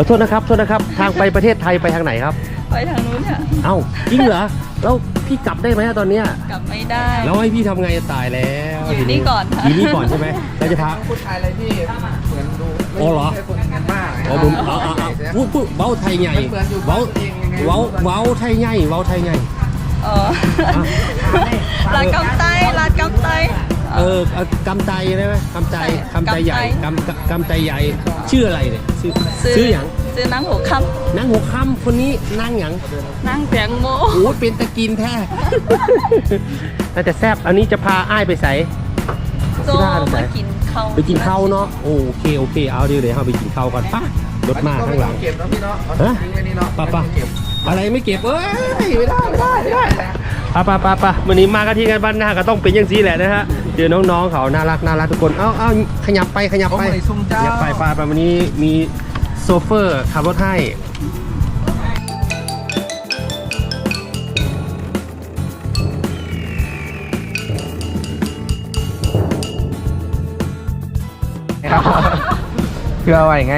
อโทษนะครับโทษนะครับ ทางไปประเทศไทยไปทางไหนครับ ไปทางนู้นค่ะเอ้าจริงเหรอแล้วพี่กลับได้ไหมอะตอนเนี้ยกลับไม่ได้ แล้วให้พี่ทำไงตายแล้วอยู่นี่ก่อนค่ะ อยู่นี่ก่อนใช่ไหมแล้วจะพาผู้ชายอะไรที่เหมือนดูอ๋อเหรอ ไม่ใช่คนเงินมากอ๋อผมเอาเอาเอาพูดพูดเว้าไทยใหญ่เว้าเว้าเว้าไทยใหญ่เว้าไทยใหญ่เออลาดกำไตลาดกำไต เออเอากำใจได้ไหมกำใจกำใจใหญ่กำกำกำใจใหญ่ชื่ออะไรเนี่ยชื่อชื่ออย่างซื้อนังหัวคนางหัวค่ำคนนี้นางหยังำนั่งแตงโมโอ้ยเป็นตะกินแท้น่าจะแซบอันนี้จะพาอ้ายไปใส่โซมากินข้าวไปกินข้าวเนาะโอเคโอเคเอาเดี๋ยวเดี๋ยวเราไปกินข้าวก่อนป่ะรถมาข้างหลังเก็บแล้วพี่เนาะเอาฮะทิ้งไว้นี่เนาะป่ะป่ะเก็บอะไรไม่เก็บเอ้ยไม่ได้ไม่ได้ไม่ได้ ป่ะป่ะป่ะป่ะวันนี้มากันที่กันบ้านหน้าก็ต้องเป็นอย่างนี้แหละนะฮะเจอน้องๆเขาน่ารักน่ารักทุกคนเอ้าเอ้าขยับไปขยับผมไปไม่ได้ซุ่มเจ้าขยับไปไปไปวันนี้มีโซเฟอร์ขับรถให้ครับเพื่อไว้ไง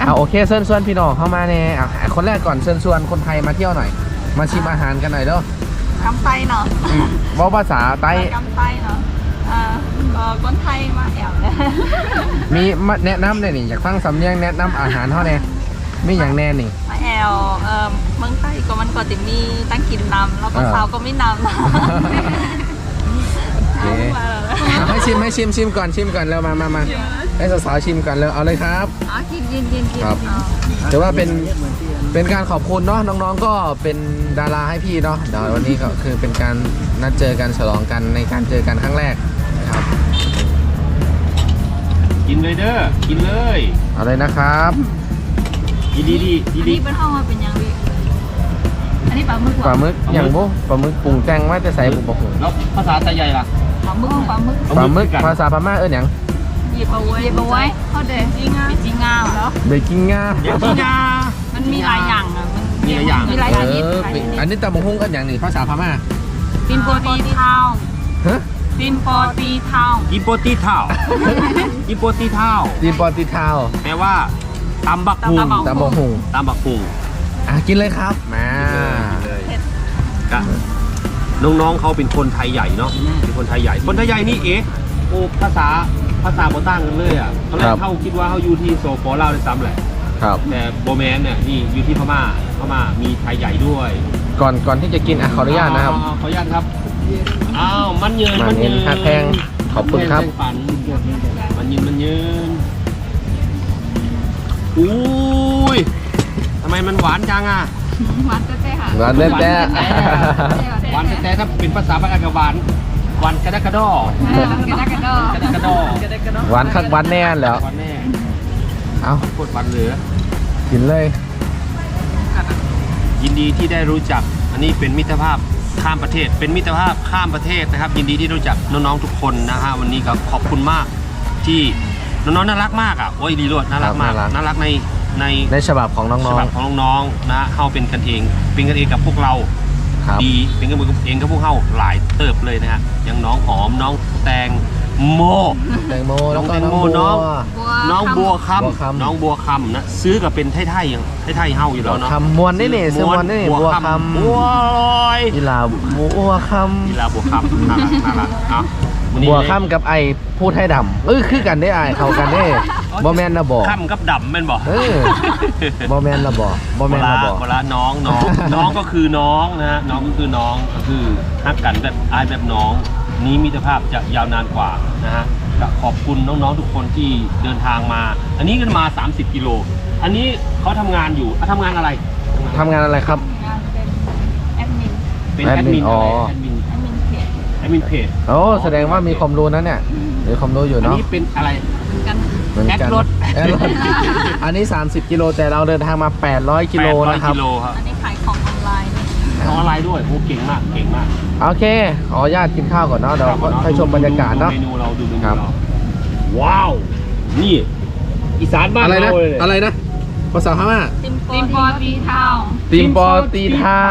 เอาโอเคเชิญชวนพี่น้องเข้ามาเนี่ยอะคนแรกก่อนเชิญชวนคนไทยมาเที่ยวหน่อย มาชิมอาหารกันหน่อยเด้อ กำไตเนาะเว่าภาษาไต้กำไตเนาะอ่าก็คนไทยมาแอวเนี่ยมีมาแนะนำเนี่อยนี่อยากฟังสำเนียงแนะนำอาหารเท่าแน่มีอย่างแน่นี่ มาแอวเอ่อเมืองไทยก็มันก็จะมีตั้งกินนำแล้วก็เออ สาวก็ไม่นำโอเคเอาให้ชิมให้ชิมชิมก่อนชิมก่อนเร็วมามามาให้สาวๆชิมก่อนเร็วเอาเลยครับ อ๋อกินยินยินยินครับถือว่าเป็น เป็นการขอบคุณเนาะน้องๆ ก็เป็นดาราให้พี่เนาะเดี๋ยววันนี้ก็คือเป็นการนัดเจอกันฉลองกันในการเจอกันครั้งแรกครับ กินเลยเด้อ กินเลยเอาเลยนะครับดีดีดีดีอันดีนี้เป็นห้องมาเป็นยังพี่อันนี้ปลาหมึกเหรอปลาหมึกอย่างบุปลาหมึกปรุงแต่งว่าจะใส่บุบะหุงแล้วภาษาไทยใหญ่ล่ะ ปลาหมึกปลาหมึกปลาหมึกภาษาพม่าเอิ้นหยังหยิบเอาไว้หยิบเอาไว้เขาเด็ดจริงอะจริงอะแล้วเบกกิ้งง่าเดี๋ยวพี่ยา มันมีหลายอย่างอะมันมีหลายอย่าง มีหลายเอชนิดอหลายชนิดอันนี้ตำบักหุ่งเอิ้นหยังนี่ภาษาพม่าปินโปตีเท้าฮะปินโปตีเท้าอีโปตีเท้าอีโปตีเท้าดีปอติทาวแปลว่าตำบักหุ่งตำบักหุ่งตำบักหุ่งอะกินเลยครับมาเลยก็น้องๆเขาเป็นคนไทยใหญ่เนาะเป็นคนไทยใหญ่ คนไทยใหญ่นี่เอ๊ะโอ้ภาษาภาษาบ่ต่างกันเลยอะตอนแรกเขาคิดว่าเขาอยู่ที่โซโปลาวด้วยซ้ำแหละ ครับ แต่โบแมนเนี่ยนี่อยู่ที่พม่าพม่ามีไทยใหญ่ด้วยก่อนก่อนที่จะกินอะขออนุญาตนะครับอ๋อขออนุญาตครับอ้าวมันเยินมันเงินค่าแพงขอบคุณครับแพงฝันมันเยินมันเยินอุ้ยทำไมมันหวานจังอะหวานเต้ๆค่ะร้านเล่นแต่หวานแต่ถ้าเป็นภาษาบ้านก็หวานหวานกระดกกระดอกเออมันกระดกกระดอกกระดกกระดอกหวานคักหวานแน่นแล้วหวานแน่ เอาโคตรหวานเหลือ กินเลย ยินดีที่ได้รู้จัก อันนี้เป็นมิตรภาพข้ามประเทศ เป็นมิตรภาพข้ามประเทศนะครับ ยินดีที่รู้จักน้องๆทุกคนนะฮะวันนี้ก็ขอบคุณมากที่น้องๆน่ารักมากอะโอ้ยดีรวดน่ารักมากครับน่ารัก น่ารักในในในฉบับของน้ฉองบับของน้องๆนะเข้าเป็นกันเองเป็นกันเองกับพวกเรา ๆครับ ดีเป็นกันเองกับพวกเขาหลายเติบเลยนะฮะอย่างน้องหอมน้องแตง โม แตงโมน้แล้วองก็แตงน้องโมบัวน้องน้องบัวคบัวคำำน้องบัวคำนะซื้อกับเป็นไทยๆอย่างไทยๆเฮาอยู่แล้วเนาะคำมวนได้เนี่ยซื้อมวนได้เนี่ยบัวคำบัวลอยกีฬาบัวคกีฬาบัวคำน่ารักน่ารักเอ้าวันำนี้บัวคำกับไอ้พูดให้ดำเออคือกันได้ไอ้ายเข้ากันได้บอแมนนะบอกค่ำกับดำแม่นบอก เออบอแมนละบอกบอแมนละบอก เวลาน้องน้อง น้องก็คือน้องนะฮะน้องก็คือน้องก็คือฮักกันแบบอายแบบน้อง นี้มิตรภาพจะยาวนานกว่านะฮะก็ขอบคุณน้องๆทุกคนที่เดินทางมา อันนี้กันมา 30 กิโล อันนี้เขาทำงานอยู่อะทำงานอะไรทำงานอะไรครับ งานเป็นแอดมิน เป็นแอดมินอ๋อะอไรแอดมินแอดมินเพจแอดมินเพจโอ้แสดงว่ามีความรู้นะเนี่ยมีความรู้อยู่อันเนาะนี้เป็นอะไร เหมือนกัน เหมือนกันแอดรถ แอดรถอันนี้ 30 กิโลแต่เราเดินทางมา 800 กิโล800นะครับกิโลครับ อันนี้ขายของอ อนไลน์เนี่ยทำอะไรด้วยโอ้เก่งมากเก่งมากโอเค ขออนุญาตกินข้าวก่อนเนาะเดี๋ยวค่อยชมบรรยากาศเนาะดูเมนูเราดูเมนูครับเราว้าว นี่ อีสานบ้านอะไรนะเราเลยอะไรนะภาษาพม่าติมโปตีเท้าติมปอตีเท้า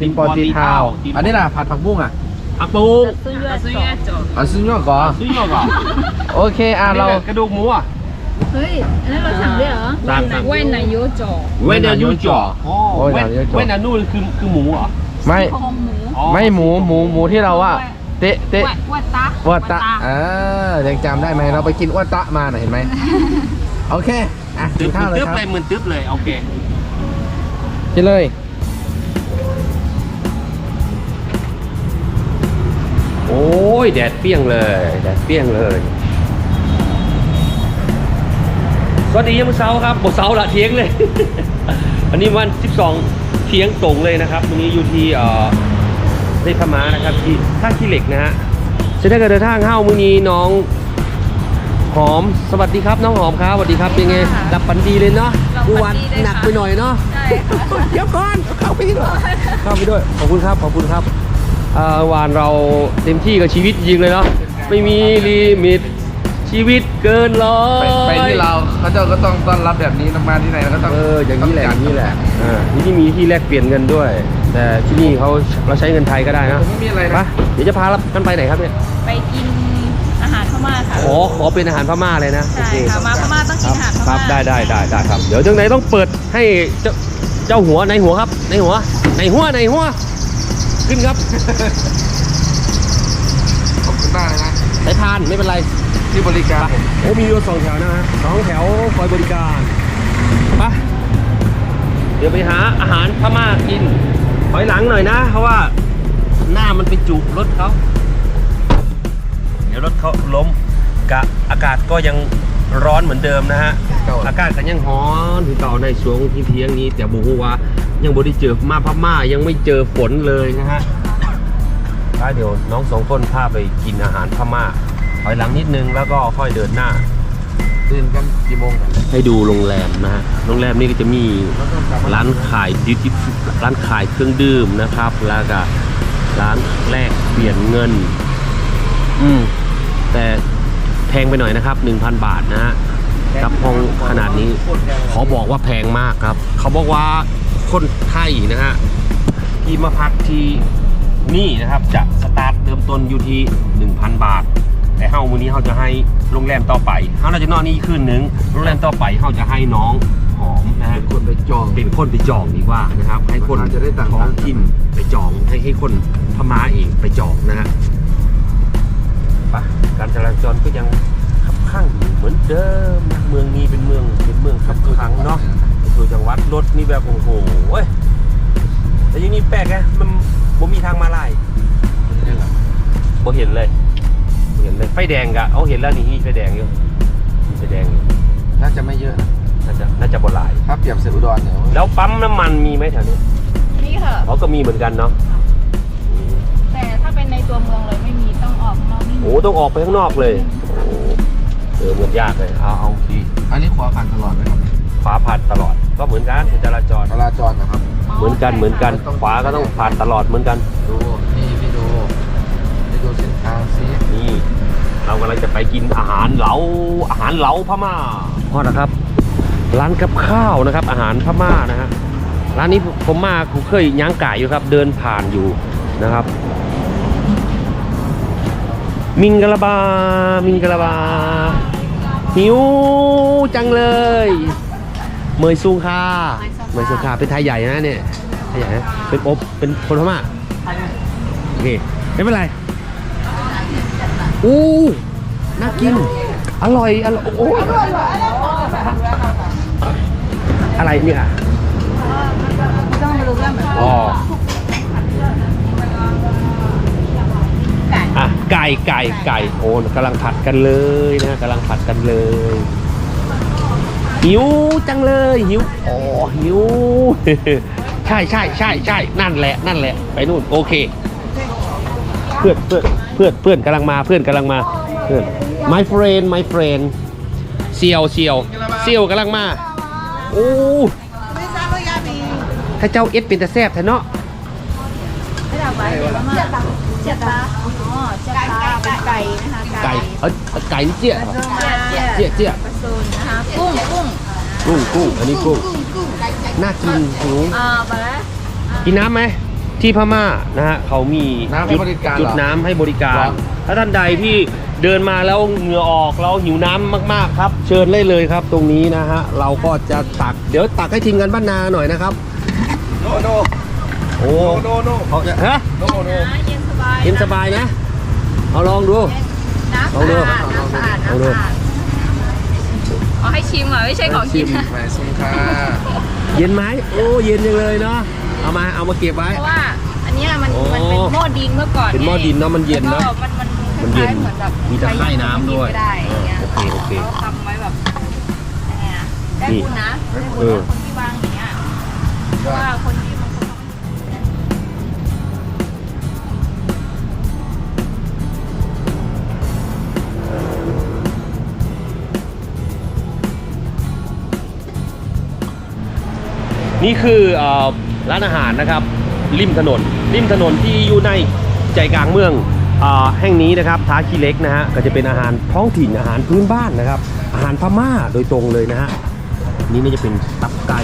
ติมปอตีเท้าอันนี้ล่ะผัดผักบุ้งอะผักปูซื้อเยอะซื้อเยอะจบอันซึ่งยอดก่อนซื้อมาก่อนโอเคอะเรานี่แหละกระดูกหมูอะ เฮ้ยอันนั้นเราสั่งด้วยเหรอสั่งสั่งเว้นนายโยจอเว้นอายุจ่อโอ้โอ้ยเว้นอายุจ่อเว้นอานุคือคือหมูเหรอไม่คอหมูอ๋อไม่หมูหมูหมูที่เราว่าเตะเตะวัดวัดตะอ้วตะเออยังจำได้ไหมเราไปกินอ้วตะมาน่ะเห็นไหมโอเคอะกิตึ๊นบข้าวเลยตึ๊บครับเลยเหมือนตึ๊บเลยโอเคกินเลยโอ้ยแดดเปรี้ยงเลยแดดเปรี้ยงเลย สวัสดียามมื้อเช้าครับบทเช้าละเที่ยงเลย อันนี้วัน 12 เที่ยงตรงเลยนะครับวันนี้อยู่ที่เอ่อในพม่านะครับที่ท่าขี้เหล็กนะฮะเส้นทางการเดินทางเข้ามื้อนี้น้องหอม สวัสดีครับน้องหอมครับสวัสดีครับเป็นไงหลับฝันดีเลยเนาะหลับฝันดีเมื่อวานเลยค่ะ หนักไปหน่อยเนาะ ใช่ค่ะ เดี๋ยวก่อนเข้าไปด้วยเข้าไปด้วย ขอบคุณครับขอบคุณครับอ่าวานเราเต็มที่กับชีวิตจริงเลยเนาะไม่มีลิมิต ชีวิตเกินร้อย ไปไปที่เราเขาเจ้าก็ต้องต้อนรับแบบนี้มาที่ไหนเราก็ต้องเอออย่างนี้แหละอย่างนี้แหละอ่าที่นี่มีที่แลกเปลี่ยนเงินด้วย แต่ที่นี่เขาเราใช้เงินไทยก็ได้นะไม่มีอะไรไปนะเดี๋ยวจะพาเรากันไปไหนครับเนี่ยไปกินอาหารพม่าค่ะขอขอเป็นอาหารพม่าเลยนะใช่โอเคค่ะมาพม่าต้องกินอาหารพครัม่าบได้ได้ได้ได้ครับ เดี๋ยวจังไหนต้องเปิดให้เจ้าเจ้าหัวในหัวครับในหัวในหัวในหัว ขึ้นครับขอบคุณมากเลยนะสายพานไม่เป็นไร ที่บริการผมโอ้มีรถสองแถวนะฮะสองแถวคอยบริการไปะเดี๋ยวไปหาอาหารพม่ากินถอยหลังหน่อยนะ เพราะว่าหน้ามันไปจุรถเขาเดี๋ยวรถเขาล้มกะอากาศก็ยังร้อนเหมือนเดิมนะฮะเก่าอากาศก็ยังร้อนถึงเก่าในช่วงที่เที่ยงนี้ แต่บอกว่ายังบ่ได้เจอมาพม่ายังไม่เจอฝนเลยนะฮะถ้าเดี๋ยวน้องสองคนพาไปกินอาหารพม่า ถอยหลังนิดนึงแล้วก็ค่อยเดินหน้าตื่นกันกี่โมงกันให้ดูโรงแรมนะฮะโรงแรมนี้ก็จะมีร้านขายดิจิร้านขายเครื่องดื่มนะครับ แล้วก็ร้านแลกเปลี่ยนเงิน อืมแต่แพงไปหน่อยนะครับ 1,000 บาทนะฮะกับห้องขนาดนี้ขอบอกว่าแพงมากครับ เขาบอกว่าคนไทยนะฮะที่มาพักที่นี่นะครับจะสตาร์ทเริ่มต้นอยู่ที่ 1,000 บาท แต่เฮามื้อนี้เฮาจะให้โรงแรมต่อไปเฮาน่าจะนอนนี่คืนหนึงโรงแรมต่อไปเฮาจะให้น้องหอมนะฮะ คนไปจอง เป็นคนไปจองดีกว่านะครับ ให้คนราคาจะได้ต่างๆท้องถิ่นไปจองให้ให้คนพม่าเองไปจองนะฮะไปะการจราจรก็ยังขับข้างอยู่เหมือนเดิมนะเมืองนี้เป็นเมืองเป็นเมืองขับขังเนาะตัวจังหวัดรถนี่แบบโอ้โหเว้ยแต่อยังนี้แปลกไงมันบ่มีทางมาลายบ่เห็นเลยบ่ เห็นเลยไฟแดงกะเอาเห็นแล้วนี่มีไฟแดงอยู่มีไฟแดงอยู่น่าจะไม่เยอะนะน่าจะน่าจะบ่หลาย ถ้าเปรียบเสียอุดรเนี่ยแล้วปั๊มน้ำมันมีไหมแถวนี้นี่ค่ะอ๋อก็มีเหมือนกันเนาะแต่ถ้าเป็นในตัวเมืองเลยไม่มีต้องออกนอกนี่โอ้ต้องออกไปข้างนอกเลยโอ้เออหมดยากเลยเอาเอาดีอันนี้ขวาผ่านตลอดไหมครับขวาผ่านตลอด ก็เหมือนกันเป็นจราจรจราจรนะครับ เหมือนกันเหมือนกัน ขวาก็ต้องผ่านตลอดเหมือนกันดูนี่ เรากำลังจะไปกินอาหารเหลาอาหารเหลาพม่าพอนะครับ ร้านกับข้าวนะครับ อาหารพม่านะฮะร้านนี้ผมมาผมเคยย่างไก่อยู่ครับ เดินผ่านอยู่นะครับ มิงกะลาบา มิงกะลาบา หิวจังเลยเมยซุงคาเมยซุงคาเป็นไทยใหญ่นะเนี่ยไทยใหญ่นะเป็นอบเป็นคนพม่าโอเคไม่เป็นไร อู้น่ากิน อร่อยอร่อยโอ้ยอะไรเนี่ยอ๋อไก่อะไก่ไก่ไก่โอ้กำลังผัดกันเลยนะกำลังผัดกันเลย หิวจังเลยหิวอ๋อหิว ใช่ใช่ใช่ใช่นั่นแหละนั่นแหละ ไปนู่นโอเค เพื่อนเพื่อน เพื่อนเพื่อนกำลังมาเพื่อนกำลังมาเพื่อน my friend my friend เซียวเซียวเซียวกำลังมาโอ้ถ้าเจ้าเอ็ดเป็นแต่แซ่บแท้เนาะไม่ได้เอาไว้เดี๋ยวมาเจียตาอ๋อเจียตาเป็นไก่นะคะไก่เอาเอาไก่นี่เจี๊ยเจียเจียเจี๊ยเจี๊ยปลาซูนนะคะกุ้งกุ้งกุ้งกุ้งอันนี้กุ้งน่ากินหนูอ่าไปแล้วกินน้ำไหม ที่พม่านะฮะเขามีน้ำให้บริการเหรอจุดน้ำให้บริการ เหรอ ถ้าท่านใดที่เดินมาแล้วเหงื่อออกแล้วหิวน้ำมากๆครับ เชิญได้เลยครับ ตรงนี้นะฮะเราก็จะตักเดี๋ยวตักให้ทีมงานบ้านนาหน่อยนะครับ โนโนโอ้โนโนเขาจะฮะโนโน นะเย็นสบายเย็นสบายนะ เอาลองดู น้ำลองดูสะอาดน้ำสะอาดลองดู น้ำสะอาดเอาให้ชิมอะไม่ใช่ของกินนะแหมซุ่มค่ะเย็นไหมโอ้เย็นจังเลยเนาะ เอามาเอามาเก็บไว้ เพราะว่าอันเนี้ยมันโอ้มันเป็นหม้อดินเมื่อก่อนเป็นหม้อดินเนอะมันเย็นเนอะแล้วก็มันมันมันเย็นคล้าๆเหมือนแบบมีตะไคร่น้ำด้วยไม่ได้อย่างเงี้ยโอเคโอเคเขาทำไว้แบบยังไงอะได้บุญนะได้บุญเออ นะคนที่วางอย่างเงี้ยเพราะว่าคนที่มันนี่คือเอ่อ ร้านอาหารนะครับ ริมถนน ริมถนนที่อยู่ในใจกลางเมืองแห่งนี้นะครับท้าคีเล็กนะฮะก็จะเป็นอาหารท้องถิ่นอาหารพื้นบ้านนะครับ อาหารพม่าโดยตรงเลยนะฮะนี่น่าจะเป็นตับไก่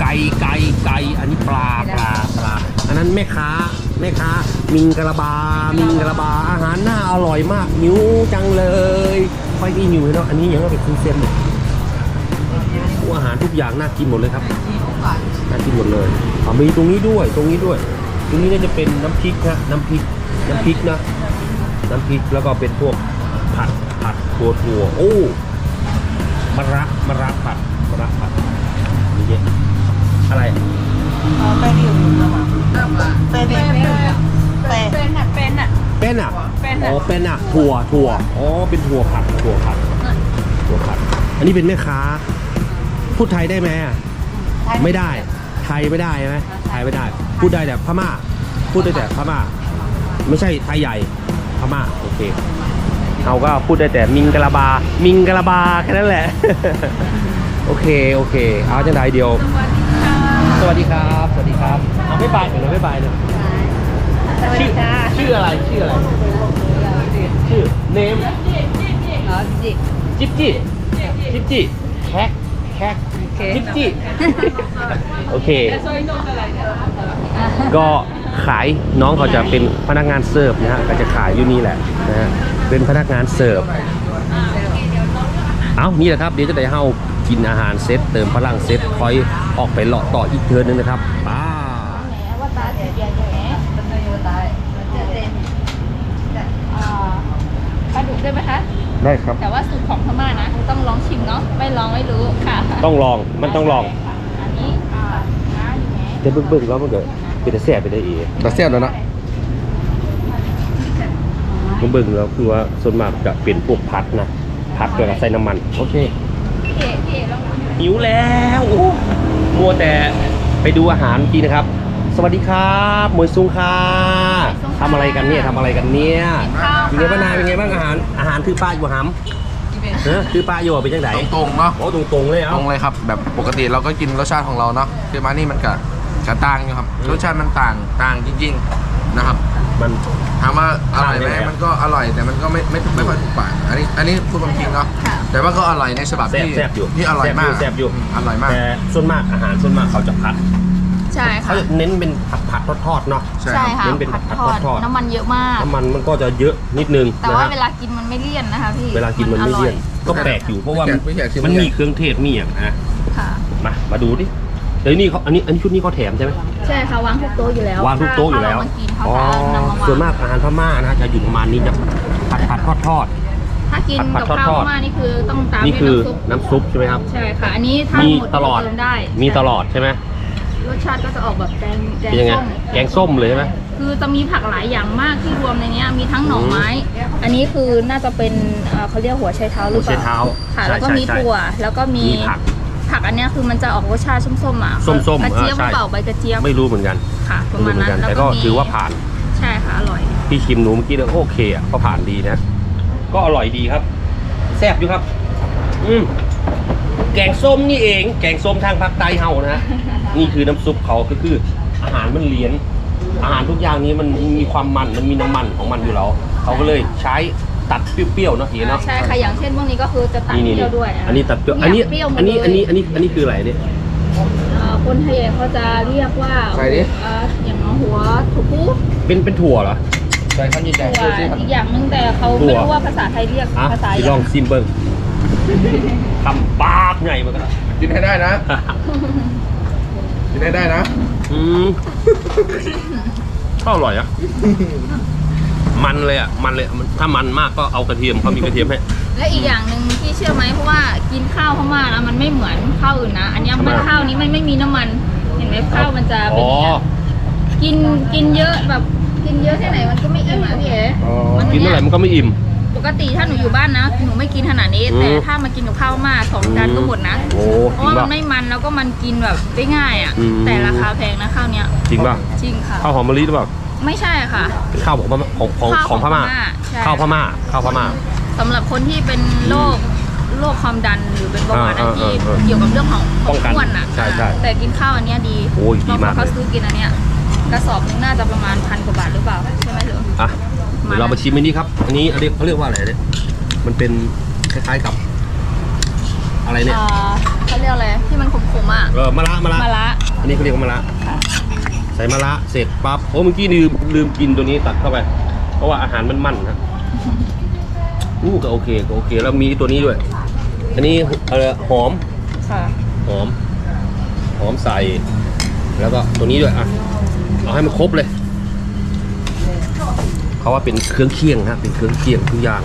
ไก่ไก่ไก่อันนี้ปลาปลาปลาอันนั้นแม่ค้าแม่ค้ามิงกะลาบา มิงกะลาบาอาหารน่าอร่อยมากหิวจังเลยค่อยที่หิวเนาะอันนี้ยังก็เป็นคูเซนเลยอาหารทุกอย่างน่ากินหมดเลยครับ น่ากินหมดเลยอ๋อมีตรงนี้ด้วยตรงนี้ด้วย ตรงนี้น่าจะเป็นน้ำพริกฮะน้ำพริกน้ำพริกนะน้ำพริกแล้วก็เป็นพวกผัดผัดตัวถั่วโอ้มะระมะระผัดมะระผัดนี่เยอะอะไรเป็นเป็นเป็นอะเป็นอะเป็นอะเป็นอะอ๋อเป็นอะถั่วถั่วอ๋อเป็นถั่วผัดถั่วผัดถั่วผัด อันนี้เป็นแม่ค้าพูดไทยได้ไหมอะไม่ได้ ไทยไม่ได้ใช่ไหมไทยไม่ได้ พูดได้แต่พม่า พูดได้แต่พม่า ไม่ใช่ไทยใหญ่พม่าโอเคเราก็พูดได้แต่มิงกะลาบา มิงกะลาบาแค่นั้นแหละ โอเคโอเค เอาจังไดเดียว สวัสดีครับ สวัสดีครับเอาไม่ไปเดี๋ยวเราไม่ไปเลยสวัสชื่อชื่ออะไรชื่ออะไร ชื่อเนมอ๋อจิจิบจิจิบจิแคกแคก จิบจิโอเค ก็ขายน้องเขาจะเป็นพนักงานเสิร์ฟนะฮะก็จะขายอยู่นี่แหละนะฮะเป็นพนักงานเสิร์ฟเอานี่แหละครับ เดี๋ยวจะได้เฮากินอาหารเซตเติมพลังเซตคอยออกไปเลาะต่ออีกเทิร์นนึงนะครับป้า ว่าตาเจียนอยู่ไหนตายเจอเต็มอ่าปลาดุกได้ไหมคะ ได้ครับ แต่ว่าสูตรของพม่านะต้องลองชิมเนาะไม่ลองไม่รู้ค่ะต้องลองมันต้องลองอันนี้อ่าน้าอยู่ไหนจะเบิ่งๆแล้วมันก็เป็นแต่แสบไปได้เองแต่เสียบแล้วเนาะผมเบิ่งแล้วคือว่าส่วนมากจะเป็นพวกพัดนะพัดแล้วก็ใส่น้ำมัน โอเคพี่เอ๋พี่เอ๋ลองดูหิวแล้วโอ้มัวแต่ไปดูอาหารกินนะครับ สวัสดีครับมวยซุงค่ะทำอะไรกันเนี่ยทำอะไรกันเนี่ยข้าวเป็นไงบ้างนายเป็นไงบ้างอาหารอาหารคือป้าอยู่หำเนอะคือป้าอยู่เป็นจังไดตรงๆเนาะโอ้ตรงๆเลยตเอ้ารงเลยครับ แบบปกติเราก็กินรสชาติของเราเนาะคือมานี่มันกะกะต่างอยู่ครับ อืม รสชาติมันต่างต่างจริงๆนะครับมัน ถามว่าอร่อยไหมต่างยังไงอะไม่มันก็อร่อยแต่มันก็ไม่ไม่ไม่ค่อยถูกปากอันนี้อันนี้พูดความจริงเนาะแต่ว่าก็อร่อยในฉบับแซ่บที่แซ่บอยู่ที่อร่อยมากแซ่บอยู่ มอร่อยมาก แต่ส่วนมากอาหารส่วนมากเขาจะผัด ใช่เขาค่ะจะเน้นเป็นผัดผัดทอดทอดๆเนาะ ใช่ใช่ครับค่ะเน้นเป็นผัดผัดทอดทอด น้ำมันเยอะมาก น้ำมันมันก็จะเยอะนิดนึงแต่นะว่าฮะเวลากินมันไม่เลี่ยนนะคะพี่เวลากินมันไม่เลี่ยนก็แปลกอยู่เพราะว่ามันไม่อยากชิม มันมีเครื่องเทศมีอย่างนะค่ะ มามาดูดิเดี๋ยวนี้เขาอันนี้อันนี้ชุดนี้เขาแถมใช่ไหมใช่ค่ะวางทุกโต๊ะอยู่แล้ววางทุกโต๊ะอยู่แล้วถ้าเรามากินเขาอ๋อจะนำมาวางส่วนมากอาหารพม่านะจะอยู่ประมาณนี้จะผัดผัดทอดทอด ถ้ากินผัดกับทอดข้าวทอด มานี่คือต้องตามนี่ด้วยคือน้ำซุปน้ำซุปใช่ไหมครับ ใช่ค่ะ อันนี้ถ้ามีหมดตลอด เติมได้มีตลอดใช่ไหม รสชาติก็จะออกแบบแกงแกงเป็นยังไงส้มแกงส้มเลยใช่ไหม คือจะมีผักหลายอย่างมากที่รวมในเนี้ยมีทั้งหน่อไม้ อันนี้คือน่าจะเป็นเอ่อเขาเรียกหัวไชเท้าหรือเปหัวไชล่าเท้าค่ะ ใช่แล้วก็ใช่มีใช่ถั่วแล้วก็มีมีผักผักอันเนี้ยคือมันจะออกรสชาติส้มๆอะส้มๆกระเจี๊ยบเออใช่หรือเปล่าใบกระเจี๊ยบไม่รู้เหมือนกันค่ะประไม่มาณรู้เหมือนนั้นกันแล้วแต่ก็ถือว่าผ่านใช่ค่ะอร่อย พี่ชิมหนูเมื่อกี้เลยโอเคอะก็ผ่านดีนะ ก็อร่อยดีครับแซ่บอยู่ครับ อืมแกงส้มนี่เอง แกงส้มทางภาคใต้เฮานะ นี่คือน้ำซุปเขาก็คืออาหารมันเลียนอาหารทุกอย่างนี้มันมีความมันมันมีน้ำมันของมันอยู่แล้วเขาก็เลยใช้ตัดเปรี้ยวๆเนาะเห็นเนาะใช่ค่ะอย่างเช่นพวกนี้ก็คือจะตัดนี่นี่เปรี้ยวด้วยะอันนี้ตัดเปรี้ยวอันนี้เปรี้ยวหมดอันนี้เลยอันนี้อันนี้อันนี้คืออะไรเนี่ยเอ่อคนไทยเขาจะเรียกว่าใส่ดิเอ่ออย่างหัวถูปูเป็นเป็นถั่วเหรอใส่ข้าวจีแดงตัวดูสิครับอีกอย่างหนึงแต่เขาถั่ไม่วรู้ว่าภาษาไทยเรียกอะภาษาพี่อลย่าองงซิมเบิ้งทำปากใหญ่เหมือนกันกินให้ได้นะ กินให้ได้นะ อืมก็อร่อยอะมันเลยอะมันเลยอะมันถ้ามันมากก็เอากระเทียมเขามีกระเทียมให้ และอีกอย่างหนึ่งที่เชื่อไหมเพราะว่ากินข้าวพม่าแล้วมันไม่เหมือนข้าวอื่นนะอันเนี้ยทำไมมันอะข้าวนี้มันไม่มีน้ำมัน เห็นไหมข้าวมันจะเป็นอ๋อ อย่างเงี้ยกินกินเยอะแบบ กินเยอะแค่ไหนมันก็ไม่อิ่มอะพี่เอ๋อ๋อมันกินเท่าไหร่มันก็ไม่อิ่ม ปกติถ้าหนูอยู่บ้านนะหนูไม่กินขนาดนี้อืมแต่ถ้ามากินกับข้าวพม่าสองจานก็หมดนะโอ้เพจริราะงว่ามัป่ะ นไม่มันแล้วก็มันกินแบบได้ง่ายอะ อืม แต่ราคาแพงนะข้าวเนี้ยจริงป่ะจริงค่ะ ข้าวหอมมะลิหรือเปล่าไม่ใช่ค่ะ เป็นข้าวของพม่าของของข้าวของพม่าใช่ข้าวพม่าข้าวพม่า สำหรับคนที่เป็นโรคโรคความดันหรือเป็นเบาหวานอ่าอะที่อ่าอ่าเกี่ยวกับเรื่องของป้องกันอ้วนอะใช่ใช่แต่กินข้าวอันเนี้ยดีโอ้ยดีมากบงคนเขาเลยซื้อกินอันเนี้ยกระสอบนึงน่าจะประมาณพันกว่าบาทหรือเปล่าใช่ไหมเหรอ อะ เดี๋ยวเรามาชิมอันนี้ครับ อันนี้เรียกเขาเรียกว่าอะไรเนี่ยมันเป็นคล้ายๆกับ อะไรเนี่ยอ่าเขาเรียกอะไรที่มันขมๆอะเออมะระมะระมะระอันนี้เขาเรียกว่ามะระค่ะใส่มะระเสร็จปั๊บโอ้เมื่อกี้ลืมลืมกินตัวนี้ตัดเข้าไป เพราะว่าอาหารมันมันนะอู้ก็โอเคก็โอเค แล้วมีตัวนี้ด้วย อันนี้เออหอม ค่ะหอม หอมใส่ แล้วก็ตัวนี้ด้วยอะ เอาให้มันครบเลย เขาว่าเป็นเครื่องเคียงฮะเป็นเครื่องเคียงทุกอย่าง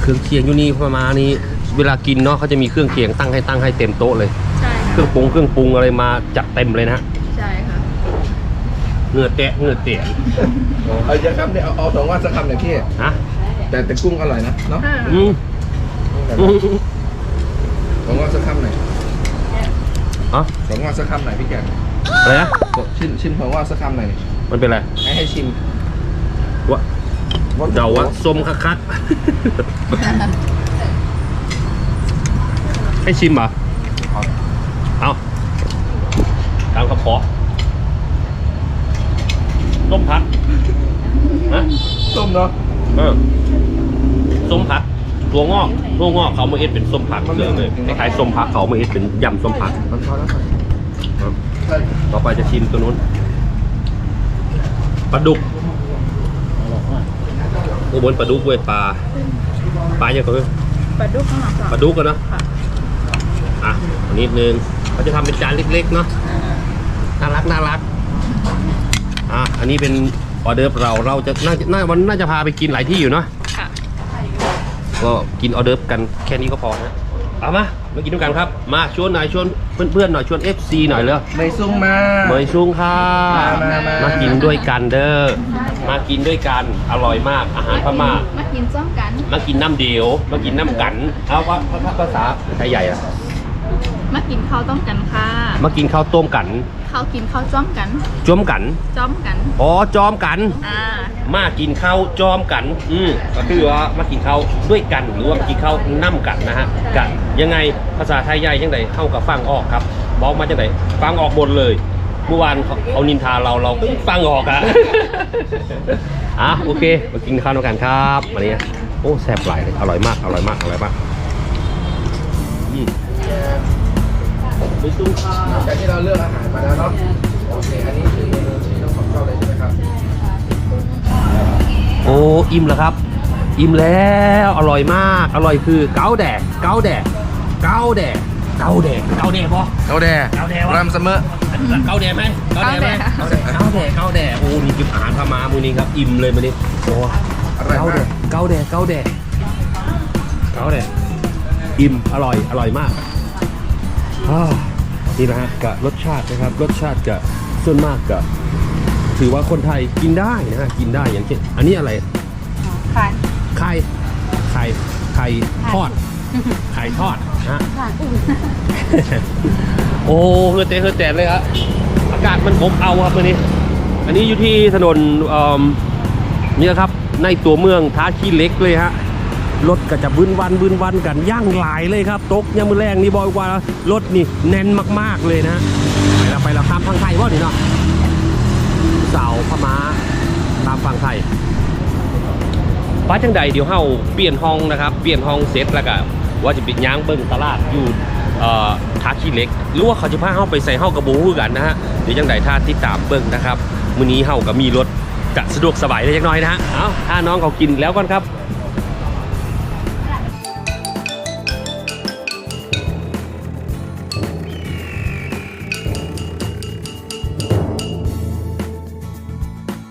เครื่องเคียงอยู่นี่ประมาณนี้ เวลากินเนาะเขาจะมีเครื่องเคียงตั้งให้ตั้งให้เต็มโต๊ะเลย ใช่เครื่องปรุงเครื่องปรุงอะไรมาจัดเต็มเลยนะฮะใช่ค่ะเหงื่อแตะเหงื่อเตะเอาเยอะครับเนี่ยเอาเอาสองว่าสักคำหน่อยพี่ฮะแต่แต่กุ้งอร่อยนะเนาะอืมอืมสองว่าสักคำหน่อยอ๋อสองว่าสักคำหน่อยพี่แกอะไรนะชิมชิมสองว่าสักคำหน่อยมันเป็นอะไรให้ให้ชิม วะเดาว่าส้มคักๆให้ชิมเหรอเอาตามคำขอส้มพัดฮะส้มเนาะเออส้มพัดตัวงอกตัวงอกเขามาเอ็ดเป็นส้มผักเลยเลยคล้ายๆส้มผักเขามาเอ็ดเป็นยำส้มผักมันพอแล้วครับครับใช่ต่อไปจะชิมตัวนู้นปลาดุกโอ้บนปลาดุกเว้ยปลาปลาอย่างก็คือปลาดุกข้างหลังปลาดุกกันเนาะค่ะอะอันนิดนึงเขาจะทำเป็นจานเล็กๆเนาะน่ารักน่ารักอะอันนี้เป็นออเดอร์ฟเราเราจะน่าจะน่าวันน่าจะพาไปกินหลายที่อยู่เนาะค่ะก็กินออเดิร์ฟกันแค่นี้ก็พอนะ เอามามากินด้วยกันครับ มาชวนหน่อยชวนเพื่อนๆหน่อยชวน FC หน่อยเลยในซุ้งมา เมยซุงค่ะมามามา มากินด้วยกันเด้อมากินด้วยกันอร่อยมากอาหารพม่า มากินซ้อมกัน มากินน้ำเดียว มากินน้ำกันเอาว่าภาษาไทยใหญ่อะมากินข้าวต้มกันค่ะ มากินข้าวต้มกันข้าวกินข้าวจ้อมกัน จ้อมกัน จ้อมกัน อ๋อจอมกัน อ่า มากินข้าวจอมกัน อืมก็คือว่ามากินข้าวด้วยกันหรือว่ามากินข้าวน้ำกันนะฮะกันยังไงภาษาไทยใหญ่ยังไงเข้ากับฟังออกครับบอกมาจังไงฟังออกหมดเลยเมื่อวานเขาเขานินทาเราเราก็ฟังออกอะ อะโอเคมากินข้าวด้วยกันครับวันนี้โอ้แซ่บหลายเลยอร่อยมากอร่อยมากอร่อยมากอืม ไปซุ้มข้าวหลังจากที่เราเลือกอาหารมาแล้วเนาะโอเคอันนี้คือเมนูที่เราของเราเลยใช่ไหมครับโอ้อิ่มแล้วครับ อิ่มแล้วอร่อยมากอร่อยคือเกาแดกเกาแดกเกาแดกเกาแดกเกาแดกปะเกาแดเกาแดวะรำเสมอเกาแดกไหมเกาแดกไหมเกาแดกเกาแดกเกาแดกโอ้นี่กินอาหารพม่ามือนี้ครับอิ่มเลยมือนี้โอ้อร่อยเกามากแดกเกาแดกเกาแดกเกาแดกอิ่มอร่อยอร่อยมากอ่า นี่นะฮะกับรสชาตินะครับ รสชาติกับส่วนมากกับถือว่าคนไทยกินได้นะฮะกินได้อย่างเช่นอันนี้อะไรค่ะไข่ไข่ไข่ทอดไข่ทอดนะฮะค่ะโอ้เฮือเตะเฮือแตนเลยครับอากาศมันอบเอาครับวันนี้ อันนี้อยู่ที่ถนนเอ่อนี่นะครับในตัวเมืองท่าขี้เหล็กเลยฮะ รถก็จะบึนวันบึนวันกันย่างหลายเลยครับตกยามมือแรงนี่บอกว่ารถนี่แน่นมากๆเลยนะไปแล้วไปแล้วข้ามฝั่งไทยว่านี่เนาะเสาพม่าตามฝั่งไทยป้าจังใดเดี๋ยวเฮาเปลี่ยนห้องนะครับเปลี่ยนห้องเสร็จแล้วก็ว่าจะปิดย่างเบิ้งตลาดอยู่เอ่าขี้เล็กหรือว่าเขาจะพาเฮาไปใส่เฮากระบูกันนะฮะเดี๋ยวจังใดถ้าติดตามเบิ่งนะครับมื้อนี้เฮาก็มีรถจะสะดวกสบายได้จักน่อยนะฮะเอาถ้าน้องเขากินแล้วก่อนครับ